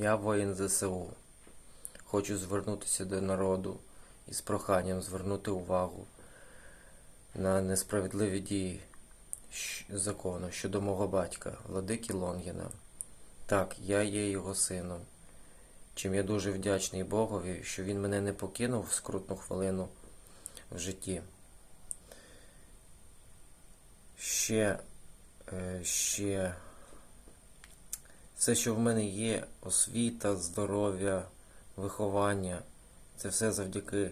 Я воїн ЗСУ. Хочу звернутися до народу із проханням звернути увагу на несправедливі дії закону щодо мого батька, владики Лонгіна. Так, я є його сином. Чим я дуже вдячний Богові, що він мене не покинув в скрутну хвилину в житті. Ще, е, ще все, що в мене є, освіта, здоров'я, виховання, це все завдяки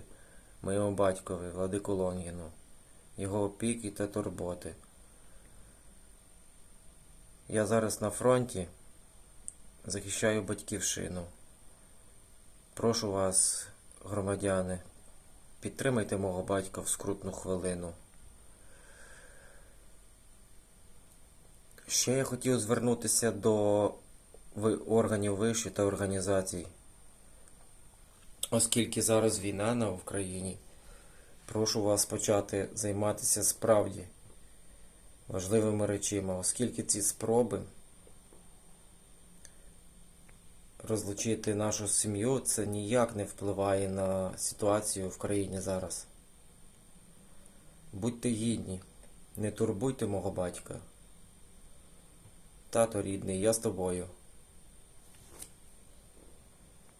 моєму батькові, Владику Лонгіну, його опіки та турботи. Я зараз на фронті захищаю батьківщину. Прошу вас, громадяни, підтримайте мого батька в скрутну хвилину. Ще я хотів звернутися до органів виші та організацій. Оскільки зараз війна на Україні, прошу вас почати займатися справді важливими речима, оскільки ці спроби розлучити нашу сім'ю це ніяк не впливає на ситуацію в країні зараз. Будьте гідні, не турбуйте мого батька. Тато рідний, я з тобою.